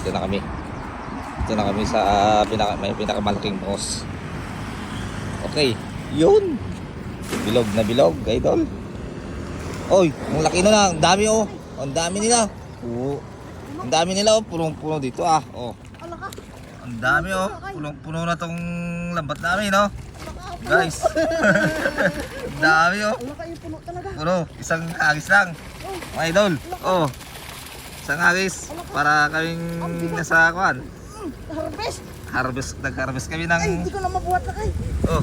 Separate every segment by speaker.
Speaker 1: Dito na kami. Dito na kami sa ah, pinaka, may pinakamalaking boss. Okay, yun. Bilog na bilog, idol. Oy, ang laki na na. Ang dami oh. Ang dami nila. Oo. Ang dami nila oh. Punong-puno dito ah. Oh. Ang dami oh. Punong-puno na tong lambat namin oh. Guys. ang dami oh.
Speaker 2: Puno.
Speaker 1: Puno. Isang agis lang. Mga idol. Oh. Isang agis. Para kaming nasa kuan.
Speaker 2: Harvest.
Speaker 1: Harvest. Nag-harvest kami
Speaker 2: Ay,
Speaker 1: ng...
Speaker 2: hindi ko na mabuhat na kay.
Speaker 1: Oh.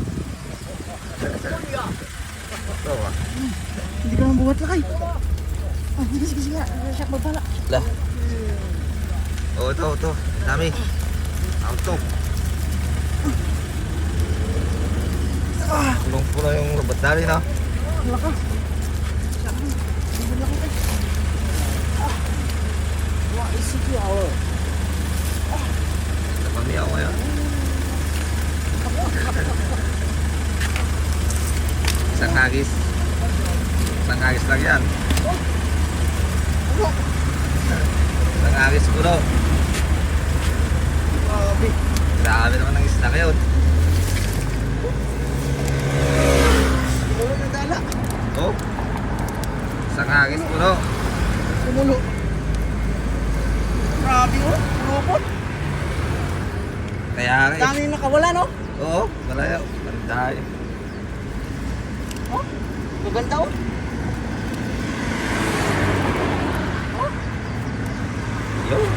Speaker 1: Ito ah.
Speaker 2: Hindi ko na mabuhat na kay. Ah, sige, sige, sige. Siya babala.
Speaker 1: Lah. Oh, ito, ito. Dami. Auto. Ah, punong-puno yung labat?
Speaker 2: Ala ka. Hindi lang kay. Ah. Ko ako.
Speaker 1: Kami ako ngayon. Isang hagis. Isang hagis lang yan. Isang hagis puno.
Speaker 2: Grabe.
Speaker 1: Grabe naman ng isda ngayon.
Speaker 2: Ulo na dala.
Speaker 1: Oh. Isang hagis puno.
Speaker 2: Kumulo. Grabe malupot.
Speaker 1: Kaya nga eh.
Speaker 2: Dami nakawala, no?
Speaker 1: Oo, wala yun. Ganda eh.
Speaker 2: Oh, maganda oh. Oh. Yo.